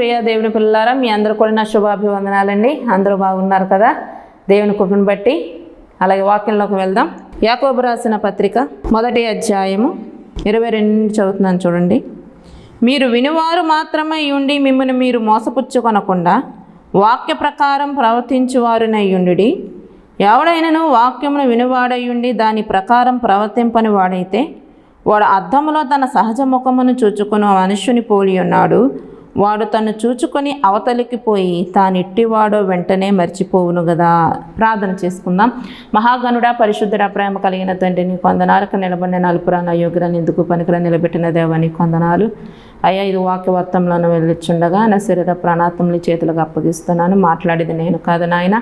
ప్రియ దేవుని పిల్లారా మీ అందరూ కూడా నా శుభాభివందనాలండి. అందరూ బాగున్నారు కదా? దేవుని కృపను బట్టి. అలాగే వాక్యంలోకి వెళ్దాం. యాకోబు రాసిన పత్రిక మొదటి అధ్యాయము ఇరవై రెండు చదువుతున్నాను చూడండి. మీరు వినువారు మాత్రమే ఉండి మిమ్మల్ని మీరు మోసపుచ్చుకొనకుండా వాక్య ప్రకారం ప్రవర్తించువారునయ్యుండి ఎవడైనను వాక్యమును వినువాడయుండి దాని ప్రకారం ప్రవర్తింపని వాడైతే వాడు అద్దములో తన సహజ ముఖమును చూచుకున్న మనుష్యుని పోలి ఉన్నాడు. వాడు తను చూచుకొని అవతలికి పోయి తానిట్టివాడో వెంటనే మర్చిపోవును కదా ప్రార్థన చేసుకుందాం. మహాగణుడా పరిశుద్ధుడ ప్రేమ కలిగిన తండ్రి నీ కొందనాలకు నిలబడిన నలుపురాన యోగ్యులను ఎందుకు పనికిరా నిలబెట్టిన దేవాని కొందనాలు అయ్యా ఇది వాక్యవర్తంలోనే వెళ్ళిచుండగా నా శరీర ప్రాణాత్మని చేతులకు అప్పగిస్తున్నాను. మాట్లాడేది నేను కాదు నాయన.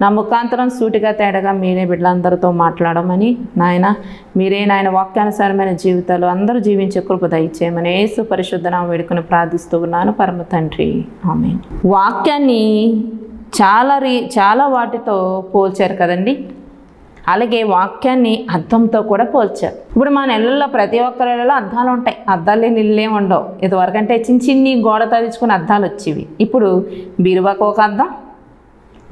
నా ముఖాంతరం సూటిగా తేడగా మీరే బిడ్డలందరితో మాట్లాడమని నాయన మీరే నాయన వాక్యానుసారమైన జీవితాలు అందరూ జీవించే కృప దయచేయమని యేసు పరిశుద్ధనా వేడుకొని ప్రార్థిస్తూ ఉన్నాను. పరమ తండ్రి. ఆమె వాక్యాన్ని చాలా రీ చాలా వాటితో పోల్చారు కదండి. అలాగే వాక్యాన్ని అర్థంతో కూడా పోల్చారు. ఇప్పుడు మన ఇళ్ళల్లో ప్రతి ఒక్కరి ఇళ్ళలో అద్దాలు ఉంటాయి. అద్దాలు లేని ఇళ్ళే ఉండవు. ఇదివరకంటే చిన్న చిన్ని గోడ తలుచుకుని అద్దాలు వచ్చేవి. ఇప్పుడు బీరువాకు ఒక అద్దం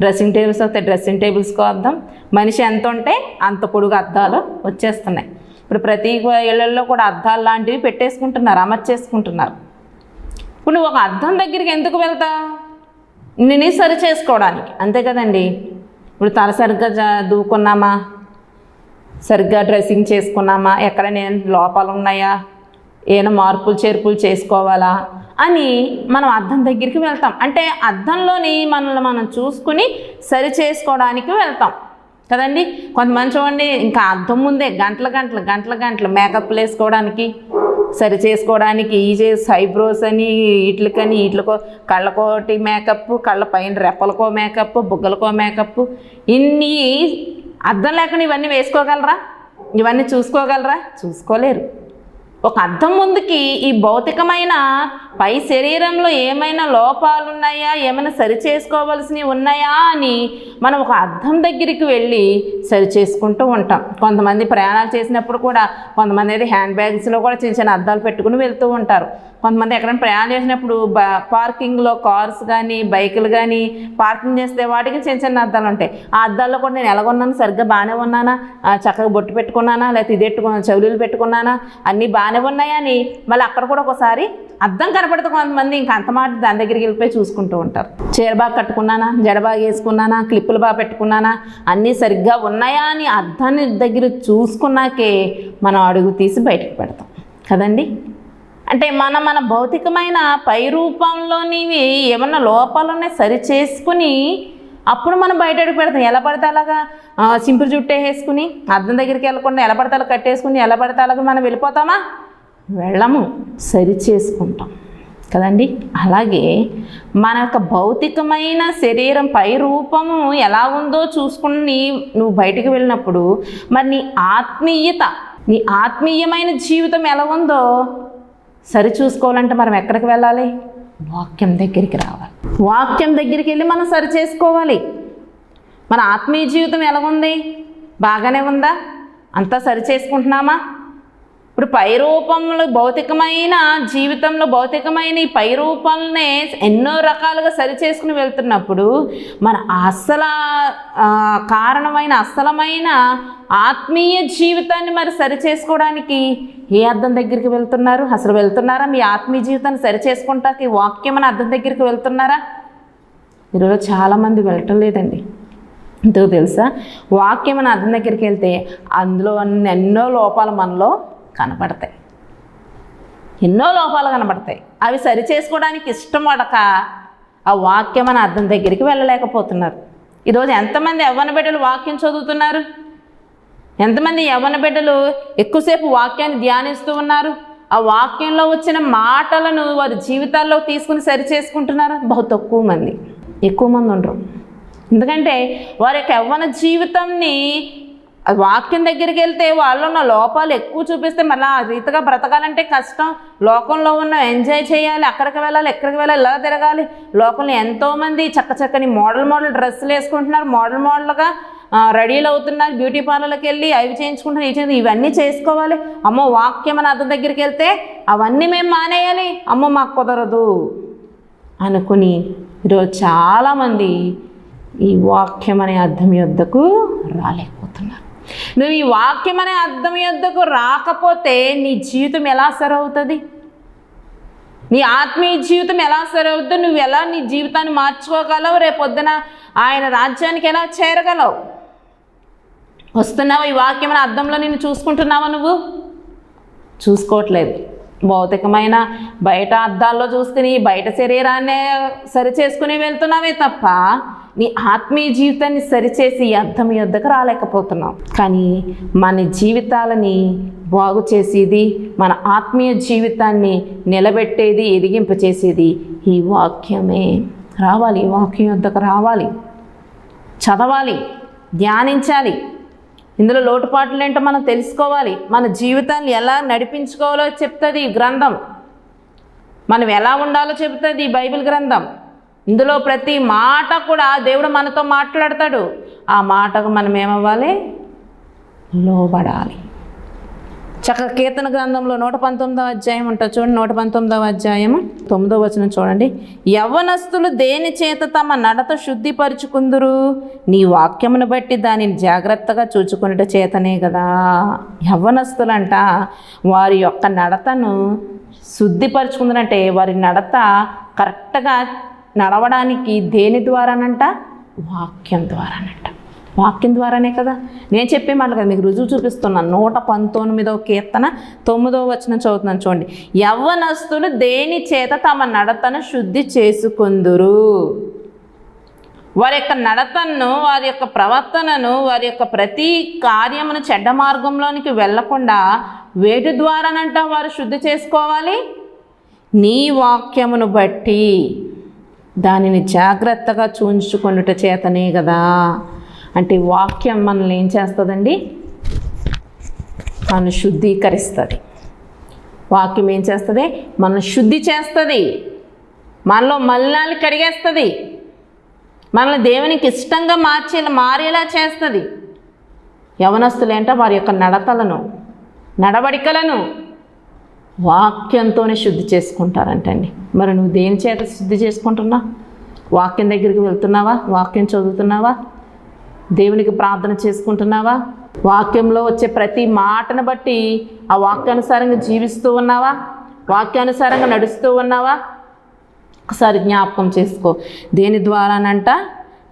డ్రెస్సింగ్ టేబుల్స్ వస్తే డ్రెస్సింగ్ టేబుల్స్కో అద్దం. మనిషి ఎంత ఉంటే అంత పొడుగు అద్దాలు వచ్చేస్తున్నాయి. ఇప్పుడు ప్రతి ఇళ్ళల్లో కూడా అద్దాలు లాంటివి పెట్టేసుకుంటున్నారు అమర్చేసుకుంటున్నారు. ఇప్పుడు నువ్వు ఒక అద్దం దగ్గరికి ఎందుకు వెళ్తావు నిన్ను సరి చేసుకోవడానికి. అంతే కదండి. ఇప్పుడు తల సరిగ్గా దూకున్నామా? సరిగ్గా డ్రెస్సింగ్ చేసుకున్నామా? ఎక్కడ నేను లోపాలు ఉన్నాయా? ఏమైనా మార్పులు చేర్పులు చేసుకోవాలా అని మనం అర్థం దగ్గరికి వెళ్తాం. అంటే అర్థంలోని మనల్ని మనం చూసుకుని సరి చేసుకోవడానికి వెళ్తాం. కదండి? కొంతమంది చూడండి ఇంకా అర్థం ముందే గంటల గంటలు గంటల గంటలు మేకప్లు వేసుకోవడానికి సరి చేసుకోవడానికి ఈ చేసి ఐబ్రోస్ అని వీటికని వీటికో కళ్ళకోటి మేకప్ కళ్ళ పైన రెప్పలకో మేకప్ బుగ్గలకో మేకప్ ఇన్ని అర్థం లేకుండా ఇవన్నీ వేసుకోగలరా? ఇవన్నీ చూసుకోగలరా? చూసుకోలేరు. ఒక అర్థం ముందుకి ఈ భౌతికమైన పై శరీరంలో ఏమైనా లోపాలు ఉన్నాయా ఏమైనా సరి చేసుకోవలసినవి ఉన్నాయా అని మనం ఒక అర్థం దగ్గరికి వెళ్ళి సరి చేసుకుంటూ ఉంటాం. కొంతమంది ప్రయాణాలు చేసినప్పుడు కూడా కొంతమంది అయితే హ్యాండ్ బ్యాగ్స్లో కూడా చిన్న చిన్న అద్దాలు పెట్టుకుని వెళ్తూ ఉంటారు. కొంతమంది ఎక్కడైనా ప్రయాణం చేసినప్పుడు బ పార్కింగ్లో కార్స్ కానీ బైకులు కానీ పార్కింగ్ చేస్తే వాటికి చిన్న చిన్న అద్దాలు ఉంటాయి. ఆ అద్దాల్లో కూడా నేను ఎలాగొన్నాను? సరిగ్గా బాగానే ఉన్నానా? చక్కగా బొట్టు పెట్టుకున్నానా? లేకపోతే ఇది ఎట్టుకున్నాను చెవులీలు పెట్టుకున్నానా? అన్నీ బాగానే ఉన్నాయా అని మళ్ళీ అక్కడ కూడా ఒకసారి అద్దం కనపడితే కొంతమంది ఇంకా అంత మాట దాని దగ్గరికి వెళ్ళిపోయి చూసుకుంటూ ఉంటారు. చీర బాగా కట్టుకున్నానా? జడ బాగా వేసుకున్నానా? క్లిప్పులు బాగా పెట్టుకున్నానా? అన్నీ సరిగ్గా ఉన్నాయా అని అద్దాన్ని దగ్గర చూసుకున్నాకే మనం అడుగు తీసి బయటకు పెడతాం. కదండి? అంటే మన మన భౌతికమైన పై రూపంలోనివి ఏమన్నా లోపాలున్నాయి సరి చేసుకుని అప్పుడు మనం బయట అడుగు పెడతాం. ఎలా పడితే అలాగా? సింపుల్ జుట్టు వేసుకుని అద్దం దగ్గరికి వెళ్ళకుండా ఎలా పడితే అలా కట్టేసుకుని ఎలా పడితే అలాగా మనం వెళ్ళిపోతామా? వెళ్ళము. సరి చేసుకుంటాం. కదండి? అలాగే మన యొక్క భౌతికమైన శరీరం పై రూపము ఎలా ఉందో చూసుకుని నువ్వు బయటికి వెళ్ళినప్పుడు మరి నీ ఆత్మీయత నీ ఆత్మీయమైన జీవితం ఎలా ఉందో సరి చూసుకోవాలంటే మనం ఎక్కడికి వెళ్ళాలి? వాక్యం దగ్గరికి రావాలి. వాక్యం దగ్గరికి వెళ్ళి మనం సరి చేసుకోవాలి మన ఆత్మీయ జీవితం ఎలా ఉంది బాగానే ఉందా? అంతా సరి చేసుకుంటున్నామా ఇప్పుడు పై రూపంలో భౌతికమైన జీవితంలో భౌతికమైన ఈ పై రూపాలనే ఎన్నో రకాలుగా సరి చేసుకుని వెళ్తున్నప్పుడు మన అసల కారణమైన అసలమైన ఆత్మీయ జీవితాన్ని మరి సరి చేసుకోవడానికి ఏ అర్థం దగ్గరికి వెళ్తున్నారు? అసలు వెళ్తున్నారా? మీ ఆత్మీయ జీవితాన్ని సరి చేసుకుంటాకి వాక్యం అని అర్థం దగ్గరికి వెళ్తున్నారా? ఈరోజు చాలామంది వెళ్ళటం లేదండి. ఎందుకు తెలుసా? వాక్యం అని అర్థం దగ్గరికి వెళ్తే అందులో ఎన్నో లోపాలు మనలో కనపడతాయి ఎన్నో లోపాలు కనపడతాయి అవి సరి చేసుకోవడానికి ఇష్టం పడక ఆ వాక్యం అనే అర్థం దగ్గరికి వెళ్ళలేకపోతున్నారు. ఈరోజు ఎంతమంది యవ్వన బిడ్డలు వాక్యం చదువుతున్నారు? ఎంతమంది యవ్వన బిడ్డలు ఎక్కువసేపు వాక్యాన్ని ధ్యానిస్తూ ఉన్నారు? ఆ వాక్యంలో వచ్చిన మాటలను వారి జీవితాల్లో తీసుకుని సరి చేసుకుంటున్నారు? బహు తక్కువ మంది. ఎక్కువ మంది ఉండరు. ఎందుకంటే వారి యొక్క యవ్వన జీవితంని వాక్యం దగ్గరికి వెళ్తే వాళ్ళు ఉన్న లోపాలు ఎక్కువ చూపిస్తే మళ్ళీ ఆ రీతిగా బ్రతకాలంటే కష్టం. లోకంలో ఉన్న ఎంజాయ్ చేయాలి అక్కడికి వెళ్ళాలి ఎక్కడికి వెళ్ళాలి ఇలా తిరగాలి? లోకంలో ఎంతోమంది చక్క చక్కని మోడల్ మోడల్ డ్రెస్సులు వేసుకుంటున్నారు మోడల్ మోడల్గా రెడీలు అవుతున్నారు బ్యూటీ పార్లర్కి వెళ్ళి అవి చేయించుకుంటున్నారు ఇవి చేయించుకుంటున్నారు ఇవన్నీ చేసుకోవాలి. అమ్మో వాక్యం అని అతని దగ్గరికి వెళ్తే అవన్నీ మేము మానేయాలి. అమ్మో మాకు కుదరదు అనుకుని ఈరోజు చాలామంది ఈ వాక్యం అనే అర్థం యొద్దకు రాలేకపోతున్నారు. నువ్వు ఈ వాక్యం అనే అర్థం యొద్దకు రాకపోతే నీ జీవితం ఎలా సరవుతుంది? నీ ఆత్మీయ జీవితం ఎలా సరవుద్దో నువ్వు ఎలా నీ జీవితాన్ని మార్చుకోగలవు? రేపొద్దున ఆయన రాజ్యానికి ఎలా చేరగలవు? వస్తున్నావా ఈ వాక్యం అనే అర్థంలో నేను చూసుకుంటున్నావా నువ్వు? చూసుకోవట్లేదు. భౌతికమైన బయట అద్దాల్లో చూసుకుని బయట శరీరాన్నే సరి చేసుకుని వెళ్తున్నావే తప్ప నీ ఆత్మీయ జీవితాన్ని సరిచేసి అర్థం యొద్దకు రాలేకపోతున్నావు. కానీ మన జీవితాలని బాగు చేసేది మన ఆత్మీయ జీవితాన్ని నిలబెట్టేది ఎదిగింపచేసేది ఈ వాక్యమే. రావాలి ఈ వాక్యం యొద్దకు రావాలి. చదవాలి ధ్యానించాలి. ఇందులో లోటుపాట్లు ఏంటో మనం తెలుసుకోవాలి. మన జీవితాన్ని ఎలా నడిపించుకోవాలో చెప్తుంది ఈ గ్రంథం. మనం ఎలా ఉండాలో చెప్తుంది ఈ బైబిల్ గ్రంథం. ఇందులో ప్రతి మాట కూడా దేవుడు మనతో మాట్లాడతాడు. ఆ మాటకు మనం ఏమవ్వాలి? లోబడాలి. చక్కగా కీర్తన గ్రంథంలో నూట పంతొమ్మిదవ అధ్యాయం ఉంటుంది. చూడండి నూట పంతొమ్మిదవ అధ్యాయము తొమ్మిదవ వచనం చూడండి. యవ్వనస్తులు దేని చేత తమ నడత శుద్ధిపరుచుకుందురు? నీ వాక్యమును బట్టి దానిని జాగ్రత్తగా చూచుకునేట చేతనే కదా. యవ్వనస్తులంట వారి యొక్క నడతను శుద్ధిపరుచుకుందనంటే వారి నడత కరెక్ట్గా నడవడానికి దేని ద్వారానంట? వాక్యం ద్వారానంట. వాక్యం ద్వారానే కదా. నేను చెప్పే మాటలు కదా మీకు రుజువు చూపిస్తున్నాను నూట పంతొమ్మిదవ కీర్తన తొమ్మిదవ వచనం చదువుతున్నాను చూడండి. యవ్వనస్తులు దేని చేత తమ నడతను శుద్ధి చేసుకుందురు? వారి యొక్క నడతను వారి యొక్క ప్రవర్తనను వారి యొక్క ప్రతి కార్యమును చెడ్డ మార్గంలోనికి వెళ్ళకుండా వేటి ద్వారానంట వారు శుద్ధి చేసుకోవాలి? నీ వాక్యమును బట్టి దానిని జాగ్రత్తగా చూంచుకొనుట చేతనే కదా. అంటే వాక్యం మనల్ని ఏం చేస్తుందండి? మనం శుద్ధీకరిస్తుంది. వాక్యం ఏం చేస్తుంది? మనం శుద్ధి చేస్తుంది. మనలో మలినాలు కడిగేస్తుంది మనల్ని దేవునికి ఇష్టంగా మార్చే మారేలా చేస్తుంది. యవనస్తులు ఏంటో? వారి యొక్క నడతలను నడవడికలను వాక్యంతోనే శుద్ధి చేసుకుంటారంటండి. మరి నువ్వు దేని చేత శుద్ధి చేసుకుంటున్నా వాక్యం దగ్గరికి వెళ్తున్నావా? వాక్యం చదువుతున్నావా? దేవునికి ప్రార్థన చేసుకుంటున్నావా? వాక్యంలో వచ్చే ప్రతి మాటను బట్టి ఆ వాక్యానుసారంగా జీవిస్తూ ఉన్నావా? వాక్యానుసారంగా నడుస్తూ ఉన్నావా? ఒకసారి జ్ఞాపకం చేసుకో. దేని ద్వారానంట?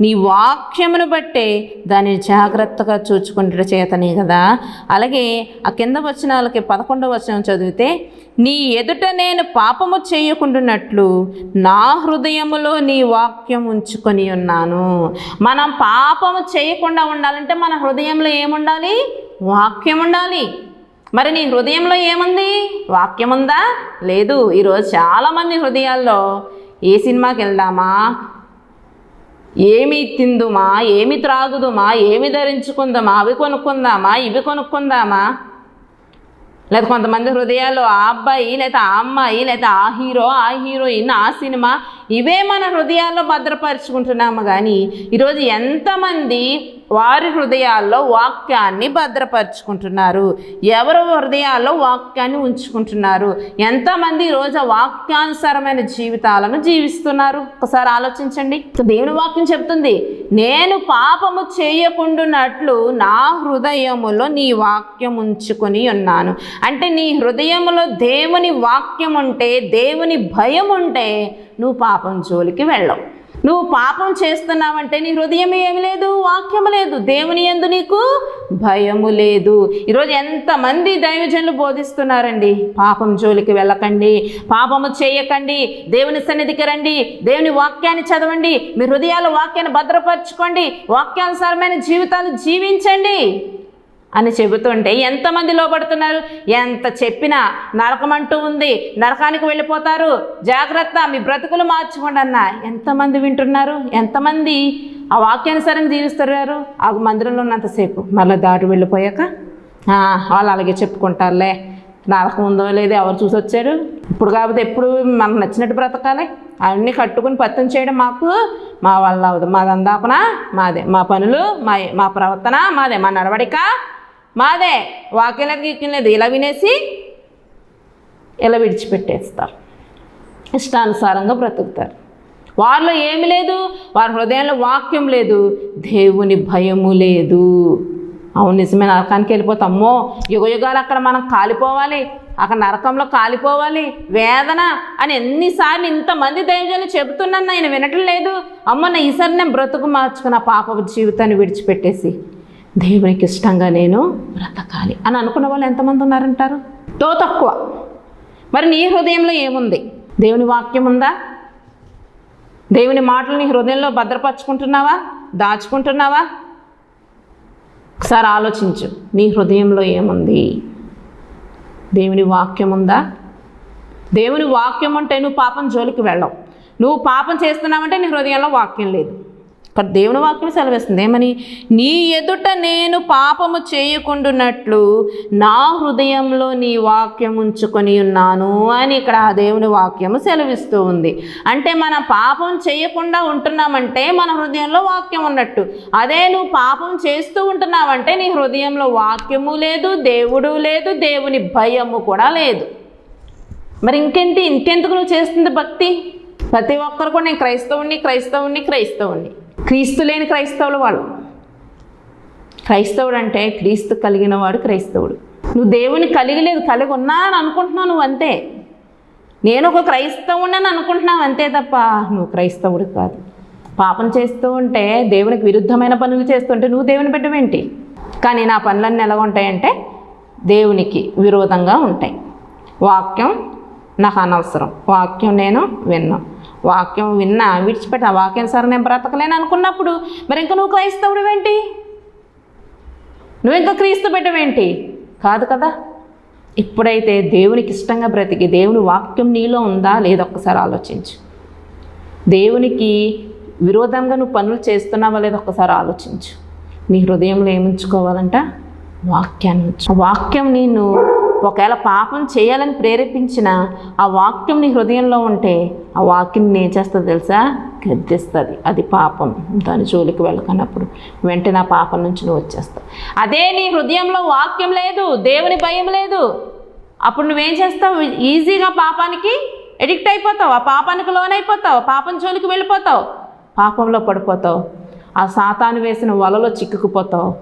నీ వాక్యమును బట్టే దాన్ని జాగ్రత్తగా చూచుకుంటే చేతనే కదా. అలాగే ఆ కింద వచనాలకి పదకొండవ వచనం చదివితే నీ ఎదుట నేను పాపము చేయకుండానట్లు నా హృదయములో నీ వాక్యం ఉంచుకొని ఉన్నాను. మనం పాపము చేయకుండా ఉండాలంటే మన హృదయంలో ఏముండాలి? వాక్యం ఉండాలి. మరి నీ హృదయంలో ఏముంది? వాక్యం ఉందా? లేదు. ఈరోజు చాలామంది హృదయాల్లో ఏ సినిమాకి వెళ్దామా? ఏమి తిందుమా? ఏమి త్రాగుదుమా? ఏమి ధరించుకుందామా? అవి కొనుక్కుందామా? ఇవి కొనుక్కుందామా? లేదా కొంతమంది హృదయాల్లో ఆ అబ్బాయి లేదా ఆ అమ్మాయి లేదా ఆ హీరో ఆ హీరోయిన్ ఆ సినిమా ఇవే మన హృదయాల్లో భద్రపరుచుకుంటున్నాము కానీ ఈరోజు ఎంతమంది వారి హృదయాల్లో వాక్యాన్ని భద్రపరుచుకుంటున్నారు? ఎవరు హృదయాల్లో వాక్యాన్ని ఉంచుకుంటున్నారు? ఎంతమంది ఈరోజు వాక్యానుసారమైన జీవితాలను జీవిస్తున్నారు? ఒకసారి ఆలోచించండి. దేవుని వాక్యం చెప్తుంది నేను పాపము చేయకుండానట్లు నా హృదయములో నీ వాక్యం ఉంచుకొని ఉన్నాను. అంటే నీ హృదయములో దేవుని వాక్యం ఉంటే దేవుని భయం ఉంటే నువ్వు పాపం జోలికి వెళ్ళవు. నువ్వు పాపం చేస్తున్నావంటే నీ హృదయం ఏమి లేదు వాక్యము లేదు దేవుని ఎందు నీకు భయము లేదు. ఈరోజు ఎంతమంది దైవజనులు బోధిస్తున్నారండి? పాపం జోలికి వెళ్ళకండి పాపము చేయకండి దేవుని సన్నిధికి రండి దేవుని వాక్యాన్ని చదవండి మీ హృదయాల వాక్యాన్ని భద్రపరచుకోండి వాక్యానుసారమైన జీవితాలు జీవించండి. అని చెబుతుంటే ఎంతమంది లోపడుతున్నారు ఎంత చెప్పినా నరకమంటూ ఉంది. నరకానికి వెళ్ళిపోతారు. జాగ్రత్త మీ బ్రతుకులు మార్చుకోండి అన్న. ఎంతమంది వింటున్నారు? ఎంతమంది ఆ వాక్యానుసారం జీవిస్తారు ఆ మందిరంలో ఉన్నంతసేపు మళ్ళీ దాటి వెళ్ళిపోయాక? వాళ్ళు అలాగే చెప్పుకుంటారులే. నరకం ఉందో లేదో ఎవరు చూసి వచ్చారు? ఇప్పుడు కాకపోతే ఎప్పుడు మనకు నచ్చినట్టు బ్రతకాలి. అవన్నీ కట్టుకుని పత్తం చేయడం మాకు మా వల్ల అవుతుంది మా దందాపన మాదే. మా పనులు మా మా ప్రవర్తన మాదే. మా నడవడిక మాదే వాక్యలకి లేదు. ఇలా వినేసి ఇలా విడిచిపెట్టేస్తారు. ఇష్టానుసారంగా బ్రతుకుతారు. వారిలో ఏమి లేదు వారి హృదయంలో వాక్యం లేదు దేవుని భయము లేదు. అవును నిజమే నరకానికి వెళ్ళిపోతాం. అమ్మో యుగ యుగాలు అక్కడ మనం కాలిపోవాలి అక్కడ నరకంలో కాలిపోవాలి వేదన అని ఎన్నిసార్లు ఇంతమంది దైవజనులు చెబుతున్నాను ఆయన వినటం లేదు. అమ్మ నా ఈసారి నేను బ్రతుకు మార్చుకున్న పాప జీవితాన్ని విడిచిపెట్టేసి దేవునికి ఇష్టంగా నేను బ్రతకాలి అని అనుకున్న వాళ్ళు ఎంతమంది ఉన్నారంటారు? తో తక్కువ. మరి నీ హృదయంలో ఏముంది? దేవుని వాక్యం ఉందా? దేవుని మాటలు నీ హృదయంలో భద్రపరుచుకుంటున్నావా? దాచుకుంటున్నావా? ఒకసారి ఆలోచించు నీ హృదయంలో ఏముంది? దేవుని వాక్యం ఉందా? దేవుని వాక్యం అంటే నువ్వు పాపం జోలికి వెళ్ళవు. నువ్వు పాపం చేస్తున్నావంటే నీ హృదయంలో వాక్యం లేదు. ఇక్కడ దేవుని వాక్యం సెలవిస్తుంది. ఏమని? నీ ఎదుట నేను పాపము చేయకుండునట్లు నా హృదయంలో నీ వాక్యం ఉంచుకొని ఉన్నాను అని ఇక్కడ ఆ దేవుని వాక్యము సెలవిస్తూ ఉంది. అంటే మన పాపం చేయకుండా ఉంటున్నామంటే మన హృదయంలో వాక్యం ఉన్నట్టు. అదే నువ్వు పాపం చేస్తూ ఉంటున్నావంటే నీ హృదయంలో వాక్యము లేదు దేవుడు లేదు దేవుని భయము కూడా లేదు. మరి ఇంకేంటి? ఇంకెందుకు నువ్వు చేస్తుంది భక్తి? ప్రతి ఒక్కరు కూడా నేను క్రైస్తవుని క్రైస్తవుని క్రైస్తవుని క్రీస్తు లేని క్రైస్తవులు వాళ్ళు. క్రైస్తవుడు అంటే క్రీస్తు కలిగిన వాడు క్రైస్తవుడు. నువ్వు దేవుని కలిగి లేదు కలిగి ఉన్నా అని అనుకుంటున్నావు నువ్వు అంతే. నేను ఒక క్రైస్తవుని అని అనుకుంటున్నావు అంతే తప్ప నువ్వు క్రైస్తవుడు కాదు. పాపం చేస్తూ ఉంటే దేవునికి విరుద్ధమైన పనులు చేస్తుంటే నువ్వు దేవుని బిడ్డవేంటి కానీ నా పనులన్నీ ఎలా ఉంటాయంటే దేవునికి విరోధంగా ఉంటాయి. వాక్యం నాకు అనవసరం. వాక్యం నేను విన్నాను వాక్యం విన్నా విడిచిపెట్టిన వాక్యం సరే నేను బ్రతకలేను అనుకున్నప్పుడు మరి ఇంకా నువ్వు క్రైస్తవుడు ఏంటి? నువ్వు ఇంకా క్రీస్తు పెట్టవేంటి కాదు కదా? ఇప్పుడైతే దేవునికి ఇష్టంగా బ్రతికి దేవుని వాక్యం నీలో ఉందా లేదా ఒక్కసారి ఆలోచించు. దేవునికి విరోధంగా నువ్వు పనులు చేస్తున్నావా లేదా ఒక్కసారి ఆలోచించు. నీ హృదయంలో ఏముంచుకోవాలంట? వాక్యాన్ని వాక్యం నేను ఒకవేళ పాపం చేయాలని ప్రేరేపించిన ఆ వాక్యం నీ హృదయంలో ఉంటే ఆ వాక్యం నేను చేస్తుంది తెలుసా? గద్దిస్తుంది. అది పాపం. దాని జోలికి వెళ్ళకన్నప్పుడు వెంటనే ఆ పాపం నుంచి నువ్వు వచ్చేస్తావు. అదే నీ హృదయంలో వాక్యం లేదు దేవుని భయం లేదు. అప్పుడు నువ్వేం చేస్తావు? ఈజీగా పాపానికి ఎడిక్ట్ అయిపోతావు. ఆ పాపానికి లోనైపోతావు పాపం జోలికి వెళ్ళిపోతావు. పాపంలో పడిపోతావు. ఆ సాతాను వేసిన వలలో చిక్కుకుపోతావు.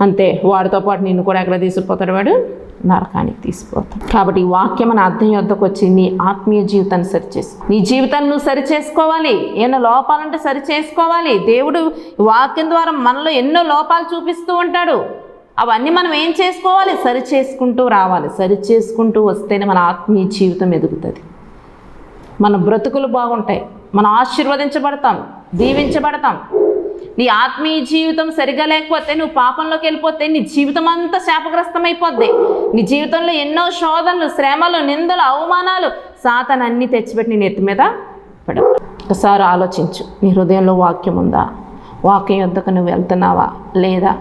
అంతే. వాడితో పాటు నిన్ను కూడా ఎక్కడ తీసుకుపోతాడు వాడు. నరకానికి తీసిపోతాం. కాబట్టి ఈ వాక్యం మన అర్థం యొద్దకు వచ్చి నీ ఆత్మీయ జీవితాన్ని సరిచేసుకో. నీ జీవితాన్ని నువ్వు సరి చేసుకోవాలి ఏమైనా లోపాలంటే సరి చేసుకోవాలి దేవుడు వాక్యం ద్వారా మనలో ఎన్నో లోపాలు చూపిస్తూ ఉంటాడు. అవన్నీ మనం ఏం చేసుకోవాలి? సరి చేసుకుంటూ రావాలి. సరి చేసుకుంటూ వస్తేనే మన ఆత్మీయ జీవితం ఎదుగుతుంది. మన బ్రతుకులు బాగుంటాయి. మనం ఆశీర్వదించబడతాం. దీవించబడతాం. నీ ఆత్మీయ జీవితం సరిగా లేకపోతే నువ్వు పాపంలోకి వెళ్ళిపోతే నీ జీవితం అంతా శాపగ్రస్తమైపోద్ది. నీ జీవితంలో ఎన్నో శోధనలు శ్రమలు నిందలు అవమానాలు సాతను అన్నీ తెచ్చిపెట్టి నీ నెత్తి మీద పడవు ఒకసారి ఆలోచించు నీ హృదయంలో వాక్యం ఉందా? వాక్యం యొద్దకు నువ్వు వెళ్తున్నావా? లేదా?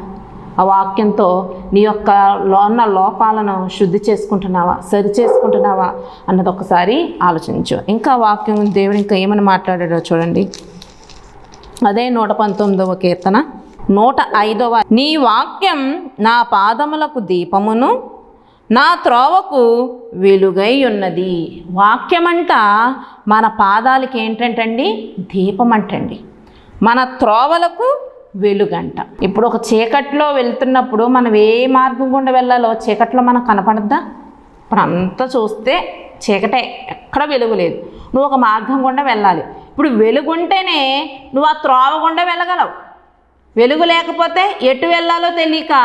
ఆ వాక్యంతో నీ యొక్క లో ఉన్న లోపాలను శుద్ధి చేసుకుంటున్నావా? సరి చేసుకుంటున్నావా? అన్నది ఒకసారి ఆలోచించు. ఇంకా వాక్యం దేవుడు ఇంకా ఏమని మాట్లాడాడో చూడండి. అదే నూట పంతొమ్మిదవ కీర్తన. నూట ఐదవ. నీ వాక్యం నా పాదములకు దీపమును నా త్రోవకు వెలుగై ఉన్నది. వాక్యమంట మన పాదాలకి ఏంటంటండి? దీపం అంటండి మన త్రోవలకు వెలుగంట. ఇప్పుడు ఒక చీకట్లో వెళ్తున్నప్పుడు మనం ఏ మార్గం గుండా వెళ్ళాలో చీకట్లో మనకు కనపడద్దా? ఇప్పుడు అంతా చూస్తే చీకటే. ఎక్కడ వెలుగు లేదు. నువ్వు ఒక మార్గం గుండా వెళ్ళాలి. ఇప్పుడు వెలుగుంటేనే నువ్వు ఆ త్రోవ గుండా వెళ్ళగలవు. వెలుగు లేకపోతే ఎటు వెళ్ళాలో తెలియక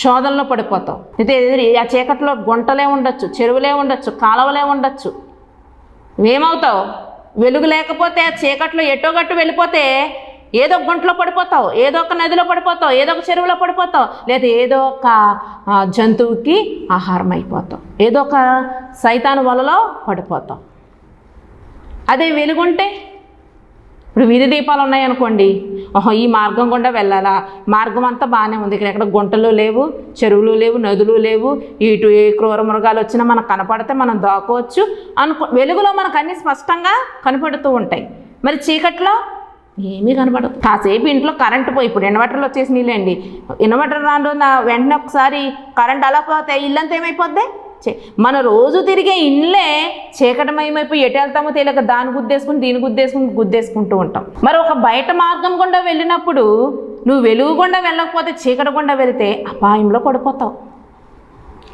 శోధనలో పడిపోతావు. అయితే ఆ చీకట్లో గుంటలే ఉండొచ్చు చెరువులే ఉండొచ్చు కాలువలే ఉండొచ్చు. ఏమవుతావు వెలుగు లేకపోతే ఆ చీకట్లో ఎటో గట్టు వెళ్ళిపోతే ఏదో ఒక గుంటలో పడిపోతావు ఏదో ఒక నదిలో పడిపోతావు ఏదో ఒక చెరువులో పడిపోతావు లేదా ఏదో ఒక జంతువుకి ఆహారం అయిపోతావు ఏదో ఒక సైతాను వలలో పడిపోతావు. అదే వెలుగుంటే? ఇప్పుడు వీధి దీపాలు ఉన్నాయనుకోండి. ఓహో ఈ మార్గం గుండా వెళ్ళాలా? మార్గం అంతా బాగానే ఉంది. ఇక్కడ ఎక్కడ గుంటలు లేవు చెరువులు లేవు నదులు లేవు. ఇటు ఏ క్రూర మృగాలు వచ్చినా మనకు కనపడితే మనం దాకోవచ్చు అనుకో వెలుగులో మనకు అన్నీ స్పష్టంగా కనపడుతూ ఉంటాయి. మరి చీకట్లో ఏమీ కనపడదు. కాసేపు ఇంట్లో కరెంట్ పోయి ఇప్పుడు ఇన్వర్టర్లు వచ్చేసి నీళ్ళండి ఇన్వర్టర్ రాను నా వెంటనే ఒకసారి కరెంట్ అలా పోతే ఇల్లంతా ఏమైపోద్ది? మన రోజు తిరిగే ఇండ్లే చీకటమయమైపోయి ఎటు వెళ్తామో తెలియక దాన్ని గుద్దేసుకుని దీన్ని గుద్దేసుకుని గుద్దేసుకుంటూ ఉంటాం. మరి ఒక బయట మార్గం గుండా వెళ్ళినప్పుడు నువ్వు వెలుగు గుండా వెళ్ళకపోతే చీకటి గుండా వెళితే అపాయంలో పడిపోతావు.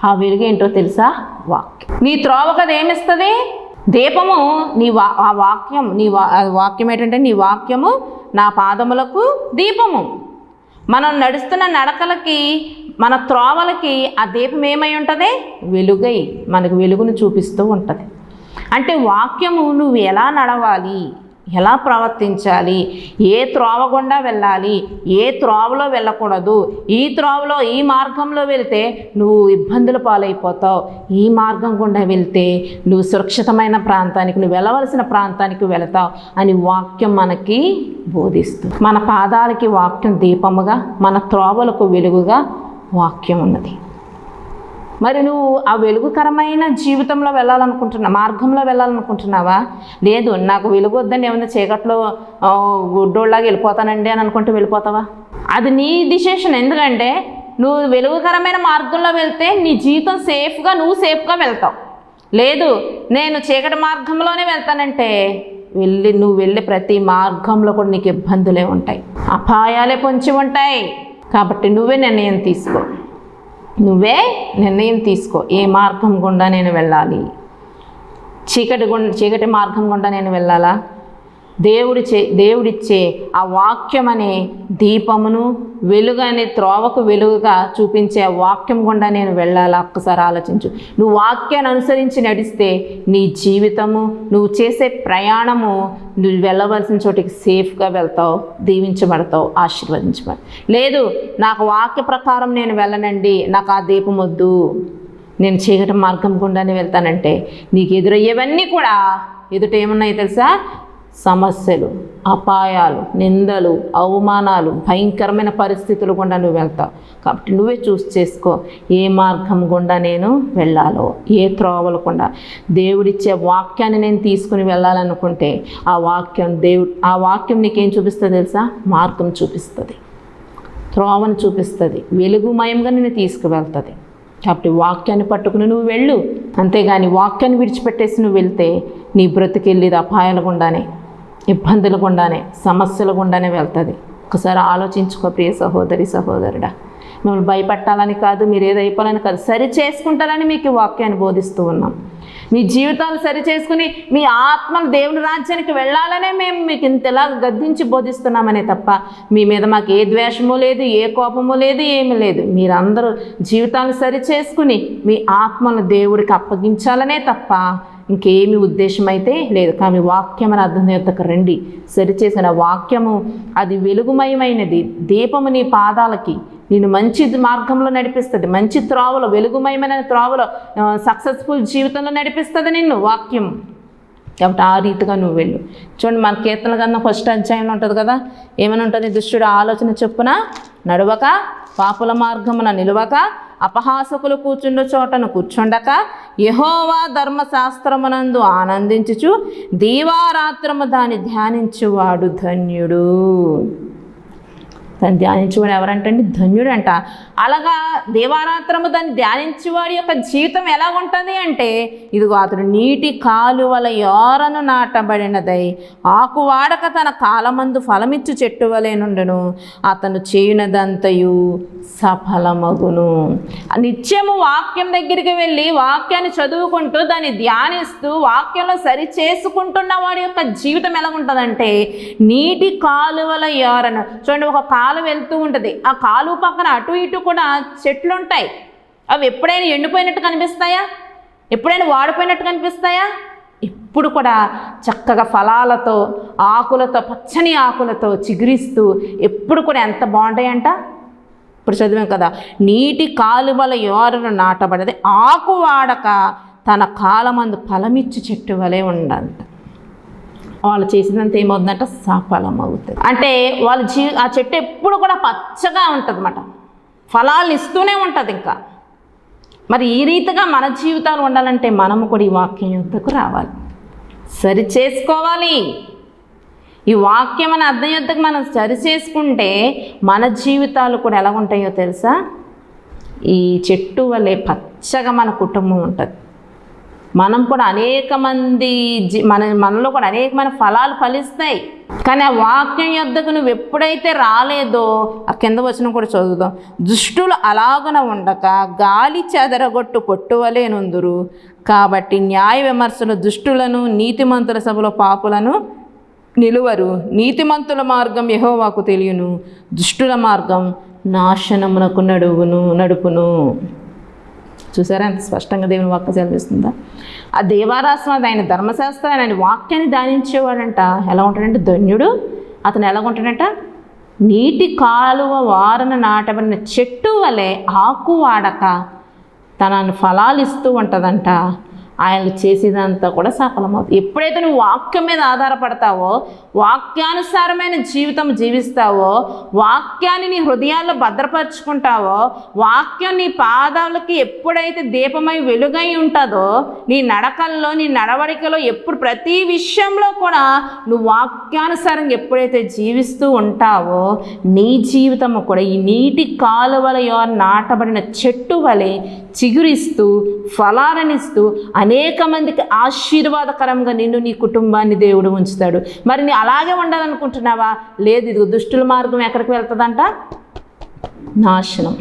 ఆ వెలుగు ఏంటో తెలుసా? వాక్యం. నీ త్రోవకు ఏమిస్తుంది? దీపము నీ వా ఆ వాక్యం నీ వా వాక్యం ఏంటంటే నీ వాక్యము నా పాదములకు దీపము. మనం నడుస్తున్న నడకలకి మన త్రోవలకి ఆ దీపం ఏమై ఉంటుంది? వెలుగై మనకు వెలుగును చూపిస్తూ ఉంటుంది. అంటే వాక్యము నువ్వు ఎలా నడవాలి? ఎలా ప్రవర్తించాలి? ఏ త్రోవ గుండా వెళ్ళాలి? ఏ త్రోవలో వెళ్ళకూడదు? ఈ త్రోవలో ఈ మార్గంలో వెళ్తే నువ్వు ఇబ్బందుల పాలైపోతావు. ఈ మార్గం గుండా వెళ్తే నువ్వు సురక్షితమైన ప్రాంతానికి నువ్వు వెళ్ళవలసిన ప్రాంతానికి వెళతావు అని వాక్యం మనకి బోధిస్తుంది. మన పాదాలకి వాక్యం దీపముగా మన త్రోవలకు వెలుగుగా వాక్యం ఉన్నది. మరి నువ్వు ఆ వెలుగుకరమైన జీవితంలో వెళ్ళాలనుకుంటున్నా మార్గంలో వెళ్ళాలనుకుంటున్నావా? లేదు నాకు వెలుగు వద్దని ఏమైనా చీకట్లో గుడ్డోళ్ళగా వెళ్ళిపోతానండి అని అనుకుంటూ వెళ్ళిపోతావా? అది నీ డిసిషన్ ఎందుకంటే నువ్వు వెలుగుకరమైన మార్గంలో వెళ్తే నీ జీవితం సేఫ్గా నువ్వు సేఫ్గా వెళ్తావు. లేదు నేను చీకటి మార్గంలోనే వెళ్తానంటే వెళ్ళి నువ్వు వెళ్ళే ప్రతి మార్గంలో కూడా నీకు ఇబ్బందులే ఉంటాయి. అపాయాలే పొంచి ఉంటాయి. కాబట్టి నువ్వే నిర్ణయం తీసుకో. నువ్వే నిర్ణయం తీసుకో. ఏ మార్గం గుండా నేను వెళ్ళాలి? చీకటి గుండా చీకటి మార్గం గుండా నేను వెళ్ళాలా? దేవుడి చే దేవుడిచ్చే ఆ వాక్యం అనే దీపమును వెలుగు అనే త్రోవకు వెలుగుగా చూపించే ఆ వాక్యం గుండా నేను వెళ్ళాలా? ఒక్కసారి ఆలోచించు. నువ్వు వాక్యాన్ని అనుసరించి నడిస్తే నీ జీవితము నువ్వు చేసే ప్రయాణము నువ్వు వెళ్ళవలసిన చోటికి సేఫ్గా వెళ్తావు దీవించబడతావు ఆశీర్వదించబడ. లేదు నాకు వాక్య ప్రకారం నేను వెళ్ళనండి నాకు ఆ దీపం వద్దు. నేను చీకటి మార్గం గుండానే వెళ్తానంటే నీకు ఎదురయ్యేవన్నీ కూడా ఎదుట ఏమున్నాయి తెలుసా? సమస్యలు అపాయాలు నిందలు అవమానాలు భయంకరమైన పరిస్థితులు గుండా నువ్వు వెళ్తావు. కాబట్టి నువ్వే చూస్ చేసుకో ఏ మార్గం గుండా నేను వెళ్ళాలో ఏ త్రోవలు గుండా. దేవుడిచ్చే వాక్యాన్ని నేను తీసుకుని వెళ్ళాలనుకుంటే ఆ వాక్యం దేవుడు ఆ వాక్యం నీకేం చూపిస్తుంది తెలుసా? మార్గం చూపిస్తుంది. త్రోవను చూపిస్తుంది. వెలుగుమయంగా నేను తీసుకువెళ్తుంది. కాబట్టి వాక్యాన్ని పట్టుకుని నువ్వు వెళ్ళు. అంతేగాని వాక్యాన్ని విడిచిపెట్టేసి నువ్వు వెళ్తే నీ బ్రతికెళ్ళేది అపాయాలు గుండానే. ఇబ్బందులు గుండానే సమస్యలు గుండానే వెళ్తుంది. ఒకసారి ఆలోచించుకో ప్రియ సహోదరి సహోదరుడా. మిమ్మల్ని భయపెట్టాలని కాదు మీరు ఏదైపోవాలని అయిపోవాలని కాదు సరి చేసుకుంటారని మీకు వాక్యాన్ని బోధిస్తూ ఉన్నాం. మీ జీవితాలు సరి చేసుకుని మీ ఆత్మలు దేవుని రాజ్యానికి వెళ్ళాలనే మేము మీకు ఇంతలా గద్దించి బోధిస్తున్నామనే తప్ప మీ మీద మాకు ఏ ద్వేషము లేదు ఏ కోపము లేదు ఏమీ లేదు. మీరందరూ జీవితాలు సరి చేసుకుని మీ ఆత్మను దేవుడికి అప్పగించాలనే తప్ప ఇంకేమి ఉద్దేశం అయితే లేదు. కానీ వాక్యం అని అర్థం యొద్దకు రండి. సరిచేసిన వాక్యము అది వెలుగుమయమైనది. దీపము నీ పాదాలకి. నేను మంచి మార్గంలో నడిపిస్తుంది. మంచి త్రోవలో వెలుగుమయమైన త్రోవలో సక్సెస్ఫుల్ జీవితంలో నడిపిస్తుంది నిన్ను వాక్యం కాబట్టి ఆ రీతిగా నువ్వు వెళ్ళు. చూడండి మన కీర్తన కన్నా ఫస్ట్ అధ్యాయంలో ఉంటుంది కదా? ఏమని ఉంటుంది? దుష్టుడు ఆలోచన చొప్పున నడవక పాపుల మార్గమున నిలవక అపహాసకులు కూర్చుండు చోటను కూర్చుండక యహోవా ధర్మశాస్త్రమునందు ఆనందించుచు దీవారాత్రము దాన్ని ధ్యానించువాడు ధన్యుడు. దాన్ని ధ్యానించేవాడు ఎవరంటండి ధన్యుడంట. అలాగా దేవారాత్రము దాన్ని ధ్యానించేవాడి యొక్క జీవితం ఎలా ఉంటుంది అంటే ఇదిగో అతడు నీటి కాలువల యోరను నాటబడినదై ఆకువాడక తన కాలమందు ఫలమిచ్చు చెట్టు వలెనుండును అతను చేయునదంతయు సఫలమగును. నిత్యము వాక్యం దగ్గరికి వెళ్ళి వాక్యాన్ని చదువుకుంటూ దాన్ని ధ్యానిస్తూ వాక్యంలో సరి చేసుకుంటున్న వాడి యొక్క జీవితం ఎలా ఉంటుందంటే నీటి కాలువల యోరను. చూడండి ఒక కాలు వెళ్తూ ఉంటుంది. ఆ కాలువ పక్కన అటు ఇటు కూడా చెట్లు ఉంటాయి అవి ఎప్పుడైనా ఎండిపోయినట్టు కనిపిస్తాయా? ఎప్పుడైనా వాడిపోయినట్టు కనిపిస్తాయా? ఇప్పుడు కూడా చక్కగా ఫలాలతో ఆకులతో పచ్చని ఆకులతో చిగురిస్తూ ఎప్పుడు కూడా ఎంత బాగుంటాయంట? ఇప్పుడు చదివాం కదా నీటి కాలువల యోరను నాటబడది. ఆకు వాడక తన కాలమందు ఫలమిచ్చు చెట్టు వలె ఉండంట వాళ్ళు చేసినంత ఏమవుతుందంటే? సఫలం అవుతుంది అంటే వాళ్ళ జీ ఆ చెట్టు ఎప్పుడు కూడా పచ్చగా ఉంటుంది అన్నమాట ఫలాలు ఇస్తూనే ఉంటుంది ఇంకా. మరి ఈ రీతిగా మన జీవితాలు ఉండాలంటే మనము కూడా ఈ వాక్యం యుద్ధకు రావాలి. సరి చేసుకోవాలి. ఈ వాక్యం అనే అర్థం యుద్ధకు మనం సరి చేసుకుంటే మన జీవితాలు కూడా ఎలా ఉంటాయో తెలుసా? ఈ చెట్టు వల్లే పచ్చగా మన కుటుంబం ఉంటుంది. మనం కూడా అనేక మంది జీ మన మనలో కూడా అనేకమైన ఫలాలు ఫలిస్తాయి. కానీ ఆ వాక్యం యొద్దకు నువ్వు ఎప్పుడైతే రాలేదో ఆ కింద వచ్చిన కూడా చదువుదాం. దుష్టులు అలాగున ఉండక గాలి చెదరగొట్టు పొట్టువలేనుందురు. కాబట్టి న్యాయ విమర్శలు దుష్టులను నీతిమంతుల సభలో పాపులను నిలువరు. నీతిమంతుల మార్గం యహోవాకు తెలియను. దుష్టుల మార్గం నాశనమునకు నడువును నడుపును. చూసారా? ఎంత స్పష్టంగా దేవుని వాక్యం సెలవిస్తుందా? ఆ దేవారాసం అది ఆయన ధర్మశాస్త్రాన్ని ఆయన వాక్యాన్ని ధ్యానించేవాడంట. ఎలా ఉంటాడంటే ధన్యుడు. అతను ఎలా ఉంటాడంట? నీటి కాలువ వారన నాటబడిన చెట్టు వలె ఆకు వాడక తనను ఫలాలు ఇస్తూ ఉంటుందంట. ఆయన చేసేదంతా కూడా సఫలమవుతుంది ఎప్పుడైతే నువ్వు వాక్యం మీద ఆధారపడతావో వాక్యానుసారమైన జీవితం జీవిస్తావో వాక్యాన్ని నీ హృదయాల్లో భద్రపరుచుకుంటావో వాక్యం నీ పాదాలకి ఎప్పుడైతే దీపమై వెలుగై ఉంటుందో నీ నడకల్లో నీ నడవడికలో ఎప్పుడు ప్రతి విషయంలో కూడా నువ్వు వాక్యానుసారంగా ఎప్పుడైతే జీవిస్తూ ఉంటావో నీ జీవితము కూడా ఈ నీటి కాలువల నాటబడిన చెట్టు వలె చిగురిస్తూ ఫలాలనిస్తూ అనేక మందికి ఆశీర్వాదకరంగా నిన్ను నీ కుటుంబాన్ని దేవుడు ఉంచుతాడు. మరి నీ అలాగే ఉండాలనుకుంటున్నావా? లేదు ఇది దుష్టుల మార్గం ఎక్కడికి వెళ్తుందంట? నాశనం.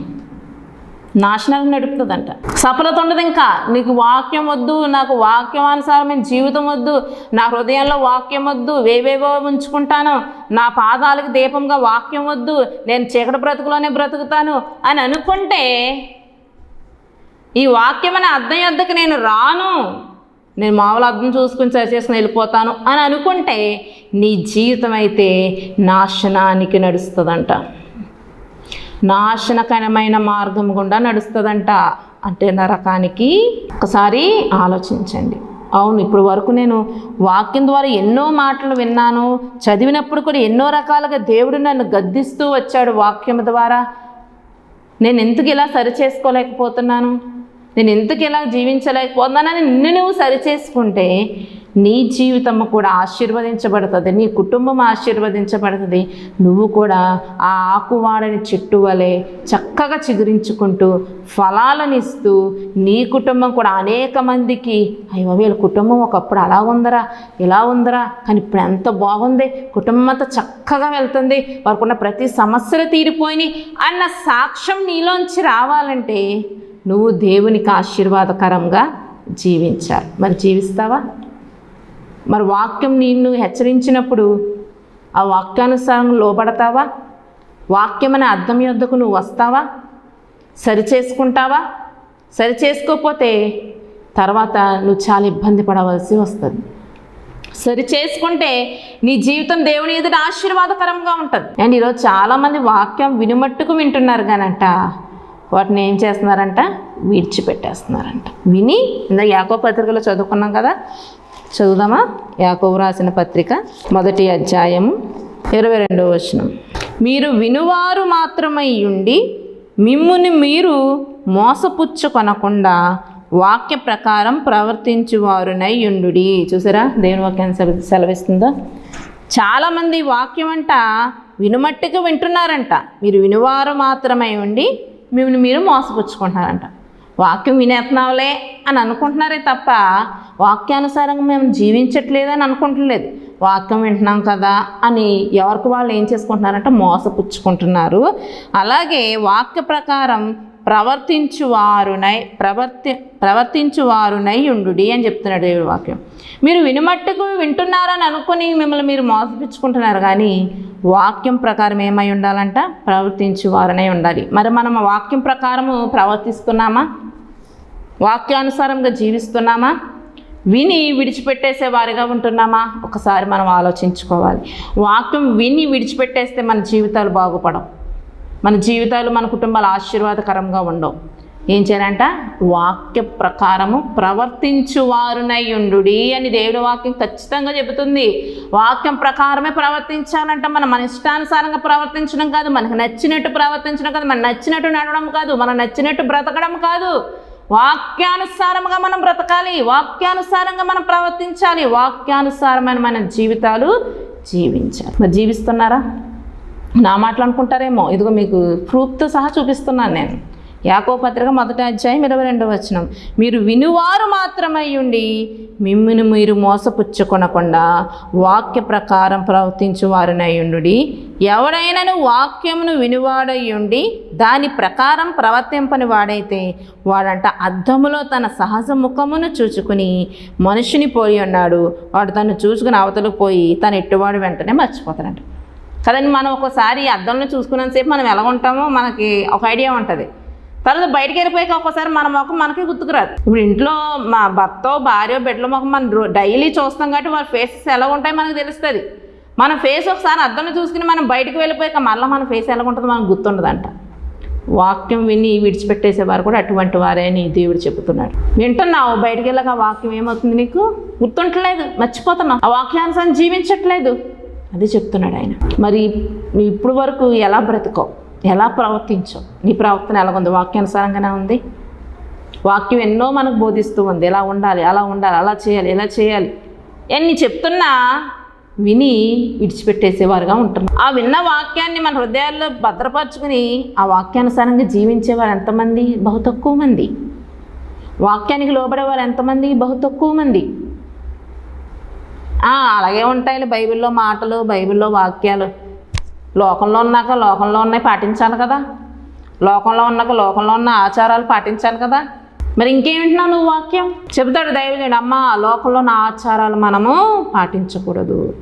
నాశనానికి నడుపుతుందంట. సఫలత ఉండదు ఇంకా నీకు వాక్యం వద్దు నాకు వాక్యమానుసారమైన జీవితం వద్దు నా హృదయంలో వాక్యం వద్దు వేవేవో ఉంచుకుంటాను నా పాదాలకు దీపంగా వాక్యం వద్దు నేను చీకటి బ్రతుకులోనే బ్రతుకుతాను అని అనుకుంటే ఈ వాక్యం అనే అర్థం యొద్దకు నేను రాను. నేను మామూలు అర్థం చూసుకుని సరి చేసుకుని వెళ్ళిపోతాను అని అనుకుంటే నీ జీవితం అయితే నాశనానికి నడుస్తుందంట. నాశనకరమైన మార్గం గుండా నడుస్తుందంట. అంటే నరకానికి ఒకసారి ఆలోచించండి. అవును ఇప్పుడు వరకు నేను వాక్యం ద్వారా ఎన్నో మాటలు విన్నాను. చదివినప్పుడు కూడా ఎన్నో రకాలుగా దేవుడు నన్ను గద్దిస్తూ వచ్చాడు వాక్యం ద్వారా. నేను ఎందుకు ఇలా సరి చేసుకోలేకపోతున్నాను నేను ఎందుకు ఇలా జీవించలేకపోతున్నానని నిన్ను నువ్వు సరి చేసుకుంటే నీ జీవితం కూడా ఆశీర్వదించబడుతుంది నీ కుటుంబం ఆశీర్వదించబడుతుంది. నువ్వు కూడా ఆ ఆకువాడని చెట్టు వలె చక్కగా చిగురించుకుంటూ ఫలాలను ఇస్తూ నీ కుటుంబం కూడా అనేక మందికి అయ్యో వీళ్ళ కుటుంబం ఒకప్పుడు అలా ఉందరా ఇలా ఉందరా కానీ ఇప్పుడు ఎంత బాగుంది. కుటుంబం అంతా చక్కగా వెళ్తుంది. వారికి ఉన్న ప్రతి సమస్యలు తీరిపోయినాయి. అన్న సాక్ష్యం నీలోంచి రావాలంటే నువ్వు దేవునికి ఆశీర్వాదకరంగా జీవించాలి. మరి జీవిస్తావా? మరి వాక్యం నిన్ను హెచ్చరించినప్పుడు ఆ వాక్యానుసారం లోబడతావా? వాక్యం అనే అర్థం యొద్దకు నువ్వు వస్తావా? సరి చేసుకుంటావా సరి చేసుకోకపోతే తర్వాత నువ్వు చాలా ఇబ్బంది పడవలసి వస్తుంది. సరి చేసుకుంటే నీ జీవితం దేవుని ఎదుట ఆశీర్వాదకరంగా ఉంటుంది. అండ్ ఈరోజు చాలామంది వాక్యం వినుమట్టుకు వింటున్నారు కానంట వాటిని ఏం చేస్తున్నారంట? విడిచిపెట్టేస్తున్నారంట. విని ఇందా యాకో పత్రికలో చదువుకున్నాం కదా? చదువుదామా? యాకోబు రాసిన పత్రిక మొదటి అధ్యాయము ఇరవై రెండవ వచనం. మీరు వినువారు మాత్రమై ఉండి మిమ్ముని మీరు మోసపుచ్చుకొనకుండా వాక్య ప్రకారం ప్రవర్తించువారునై ఉండు చూసారా? దేవుని వాక్యాన్ని సెలవిస్తుందో? చాలామంది వాక్యం అంట వినుమట్టుకు వింటున్నారంట. మీరు వినువారు మాత్రమై ఉండి మిమ్మల్ని మీరు మోసపుచ్చుకుంటున్నారంట. వాక్యం వినేస్తున్నావులే అని అనుకుంటున్నారే తప్ప వాక్యానుసారంగా మేము జీవించట్లేదని అనుకుంటలేదు. వాక్యం వింటున్నాం కదా అని ఎవరికి వాళ్ళు ఏం చేసుకుంటున్నారంటే మోసపుచ్చుకుంటున్నారు. అలాగే వాక్య ప్రకారం ప్రవర్తించువారునై ప్రవర్తి ప్రవర్తించువారునై ఉండుడి అని చెప్తున్నాడు దేవుడి వాక్యం. మీరు వినుమట్టుకు వింటున్నారని అనుకుని మిమ్మల్ని మీరు మోసపించుకుంటున్నారు కానీ వాక్యం ప్రకారం ఏమై ఉండాలంట? ప్రవర్తించువారనై ఉండాలి. మరి మనం వాక్యం ప్రకారము ప్రవర్తిస్తున్నామా? వాక్యానుసారంగా జీవిస్తున్నామా? విని విడిచిపెట్టేసే వారిగా ఉంటున్నామా? ఒకసారి మనం ఆలోచించుకోవాలి. వాక్యం విని విడిచిపెట్టేస్తే మన జీవితాలు బాగుపడవు. మన జీవితాలు మన కుటుంబాలు ఆశీర్వాదకరంగా ఉండవు. ఏం చేయాలంట? వాక్య ప్రకారము ప్రవర్తించువారునై అని దేవుడి వాక్యం ఖచ్చితంగా చెబుతుంది. వాక్యం ప్రకారమే ప్రవర్తించాలంట. మనం మన ఇష్టానుసారంగా ప్రవర్తించడం కాదు. మనకు నచ్చినట్టు ప్రవర్తించడం కాదు. మనకు నచ్చినట్టు నడవడం కాదు. మనం నచ్చినట్టు బ్రతకడం కాదు. వాక్యానుసారంగా మనం బ్రతకాలి. వాక్యానుసారంగా మనం ప్రవర్తించాలి. వాక్యానుసారమైన మన జీవితాలు జీవించాలి. మరి జీవిస్తున్నారా? నా మాటలు అనుకుంటారేమో ఇదిగో మీకు ప్రూఫ్తో సహా చూపిస్తున్నాను నేను. యాకో పత్రిక మొదటి అధ్యాయం ఇరవై రెండవ వచనం. మీరు వినువారు మాత్రమై ఉండి మిమ్మును మీరు మోసపుచ్చుకొనకుండా వాక్య ప్రకారం ప్రవర్తించు వారినయ్యుండు ఎవడైనను వాక్యమును వినివాడయ్యుండి దాని ప్రకారం ప్రవర్తింపని వాడైతే వాడంట అద్దములో తన సహజ ముఖమును చూచుకుని మనుషుని పోయి ఉన్నాడు. వాడు తను చూసుకుని అవతలకు పోయి తన ఎట్టువాడు వెంటనే మర్చిపోతాడంట. కదండి మనం ఒకసారి అద్దంలో చూసుకున్నంతసేపు మనం ఎలా ఉంటామో మనకి ఒక ఐడియా ఉంటుంది. తర్వాత బయటికి వెళ్ళిపోయాక ఒక్కోసారి మన ముఖం మనకి గుర్తుకురాదు. ఇప్పుడు ఇంట్లో మా భర్త భార్య బిడ్డల ముఖం మనం డైలీ చూస్తాం కాబట్టి వాళ్ళ ఫేసెస్ ఎలా ఉంటాయో మనకు తెలుస్తుంది. మన ఫేస్ ఒకసారి అద్దంలో చూసుకుని మనం బయటకు వెళ్ళిపోయాక మళ్ళీ మన ఫేస్ ఎలా ఉంటుందో మనకు గుర్తుండదంట. వాక్యం విని విడిచిపెట్టేసేవారు కూడా అటువంటి వారే అని దేవుడు చెబుతున్నాడు. వింటున్నావు? బయటికి వెళ్ళాక ఆ వాక్యం ఏమవుతుంది నీకు? గుర్తుంటలేదు. మర్చిపోతున్నావు. ఆ వాక్యానుసారం జీవించట్లేదు. అది చెప్తున్నాడు ఆయన. మరి ఇప్పుడు వరకు ఎలా బ్రతుకో? ఎలా ప్రవర్తించో? నీ ప్రవర్తన ఎలాగుంది? వాక్యానుసారంగానే ఉంది. వాక్యం ఎన్నో మనకు బోధిస్తూ ఉంది. ఎలా ఉండాలి? అలా ఉండాలి. అలా చేయాలి. ఎలా చేయాలి. ఎన్ని చెప్తున్నా విని విడిచిపెట్టేసేవారుగా ఉంటున్నాం ఆ విన్న వాక్యాన్ని మన హృదయాల్లో భద్రపరచుకుని ఆ వాక్యానుసారంగా జీవించేవారు ఎంతమంది? బహు తక్కువ మంది. వాక్యానికి లోబడేవారు ఎంతమంది? బహు తక్కువ మంది. అలాగే ఉంటాయి బైబిల్లో మాటలు బైబిల్లో వాక్యాలు. లోకంలో ఉన్నాక లోకంలో ఉన్నాయి పాటించాలి కదా. లోకంలో ఉన్నాక లోకంలో ఉన్న ఆచారాలు పాటించాలి కదా. మరి ఇంకేం వింటున్నావు నువ్వు వాక్యం? చెబుతాడు దైవజుడు అమ్మ లోకంలో ఉన్న ఆచారాలు మనము పాటించకూడదు.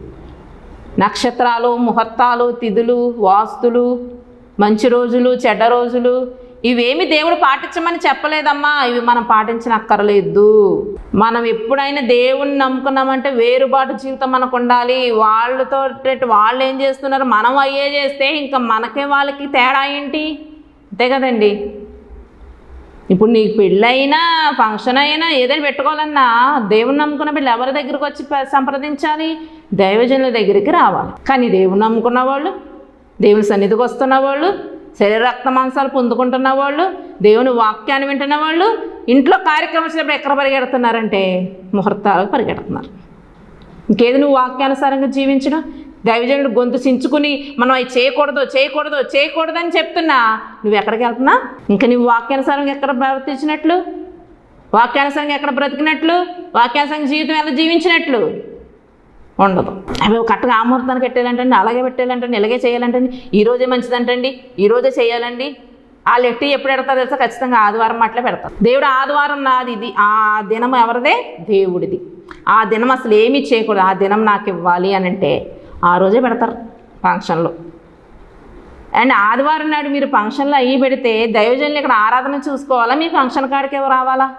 నక్షత్రాలు ముహూర్తాలు తిథులు వాస్తులు మంచి రోజులు చెడ్డ రోజులు ఇవేమి దేవుడు పాటించమని చెప్పలేదమ్మా. ఇవి మనం పాటించనక్కర్లేదు మనం ఎప్పుడైనా దేవుణ్ణి నమ్ముకున్నామంటే వేరుబాటు జీవితం మనకు ఉండాలి. వాళ్ళతో వాళ్ళు ఏం చేస్తున్నారు? మనం అయ్యే చేస్తే ఇంకా మనకే వాళ్ళకి తేడా ఏంటి? అంతే కదండి. ఇప్పుడు నీకు పెళ్ళైనా ఫంక్షన్ అయినా ఏదైనా పెట్టుకోవాలన్నా దేవుని నమ్ముకున్న బిడ్డలు ఎవరి దగ్గరికి వచ్చి సంప్రదించాలి? దైవజనుల దగ్గరికి రావాలి. కానీ దేవుని నమ్ముకున్న వాళ్ళు దేవుని సన్నిధికి వస్తున్న వాళ్ళు శరీర రక్త మాంసాలు పొందుకుంటున్న వాళ్ళు దేవుని వాక్యాన్ని వింటున్న వాళ్ళు ఇంట్లో కార్యక్రమం వచ్చినప్పుడు ఎక్కడ పరిగెడుతున్నారంటే? ముహూర్తాలకు పరిగెడుతున్నారు. ఇంకేది నువ్వు వాక్యానుసారంగా జీవించడం? దైవజనుడు గొంతు చించుకుని మనం అవి చేయకూడదు చేయకూడదు చేయకూడదు అని చెప్తున్నా. నువ్వు ఎక్కడికి వెళ్తున్నా? ఇంకా నువ్వు వాక్యానుసారంగా ఎక్కడ ప్రవర్తించినట్లు? వాక్యానుసారంగా ఎక్కడ బ్రతికినట్లు? వాక్యానుసారంగా జీవితం ఎలా జీవించినట్లు? ఉండదు. అవి కరెక్ట్గా ఆ ముహూర్తానికి పెట్టేయాలంటండి అలాగే పెట్టేయాలంటండి ఇలాగే చేయాలంటండి. ఈరోజే మంచిదంటండి ఈరోజే చేయాలండి. ఆ ఎట్టి ఎప్పుడు పెడతారు తెలుసా? ఖచ్చితంగా ఆదివారం మాటలే పెడతారు. దేవుడు ఆదివారం నాది ఇది ఆ దినం ఎవరిదే? దేవుడిది. ఆ దినం అసలు ఏమీ చేయకూడదు. ఆ దినం నాకు ఇవ్వాలి అని అంటే ఆ రోజే పెడతారు ఫంక్షన్లో. అండ్ ఆదివారం నాడు మీరు ఫంక్షన్లో అయ్యి పెడితే దైవజనులు ఇక్కడ ఆరాధన చూసుకోవాలా? మీ ఫంక్షన్ కాడికి ఎవరు రావాలా?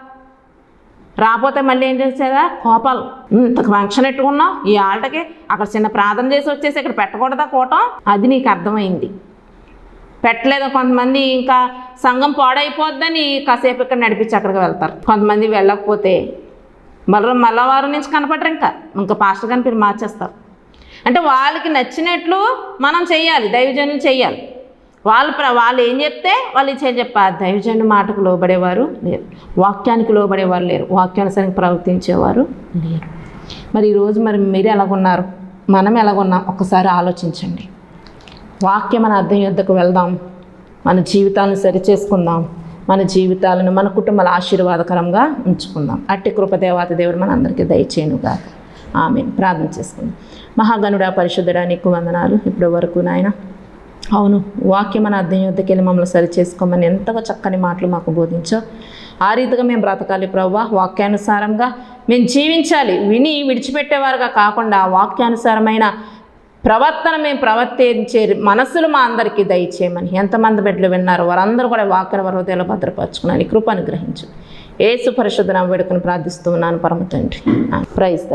రాకపోతే మళ్ళీ ఏం చేసేదా? కోపాలు. ఇంత ఫంక్షన్ పెట్టుకున్నావు ఈ ఆటకి అక్కడ చిన్న ప్రార్థన చేసి వచ్చేసి ఇక్కడ పెట్టకూడదా కూటం? అది నీకు అర్థమైంది. పెట్టలేదు. కొంతమంది ఇంకా సంఘం పాడైపోద్దని కాసేపు ఇక్కడ నడిపించి అక్కడికి వెళ్తారు. కొంతమంది వెళ్ళకపోతే మళ్ళీ మళ్ళా వారం నుంచి కనపడరు ఇంకా. ఇంకా పాస్టర్ కనిపి మార్చేస్తారు. అంటే వాళ్ళకి నచ్చినట్లు మనం చేయాలి. దైవజనులు చేయాలి. వాళ్ళు ప్ర వాళ్ళు ఏం చెప్తే వాళ్ళు ఇచ్చే చెప్పారు దైవజను మాటకు లోబడేవారు లేరు. వాక్యానికి లోబడేవారు లేరు. వాక్యానుసారంగా ప్రవర్తించేవారు లేరు. మరి ఈరోజు మరి మీరు ఎలాగున్నారు? మనం ఎలాగున్నాం? ఒకసారి ఆలోచించండి. వాక్యం మన అర్థం యుద్ధకు వెళ్దాం. మన జీవితాలను సరిచేసుకుందాం. మన జీవితాలను మన కుటుంబాల ఆశీర్వాదకరంగా ఉంచుకుందాం. అట్టి కృపదేవాత దేవుడు మన అందరికీ దయచేయనుగా ఆమె ప్రార్థన చేసుకుందాం. మహాగణుడా పరిశుద్ధుడా నీకు వందనాలు. ఇప్పటి వరకు నాయన అవును వాక్యం అని అర్థం యుద్ధకి వెళ్ళి మమ్మల్ని సరి చేసుకోమని ఎంతగా చక్కని మాటలు మాకు బోధించో ఆ రీతిగా మేము బ్రతకాలి ప్రవ్వా. వాక్యానుసారంగా మేము జీవించాలి. విని విడిచిపెట్టేవారుగా కాకుండా వాక్యానుసారమైన ప్రవర్తన మేము ప్రవర్తించే మనసులు మా అందరికీ దయచేయమని ఎంతమంది బిడ్డలు విన్నారు వారందరూ కూడా వాక్యన హృదయాలు భద్రపరచుకున్నాను కృప అనుగ్రహించు. ఏసు పరిశుద్ధన వేడుకను ప్రార్థిస్తూ ఉన్నాను. పరమ తండ్రి. Praise the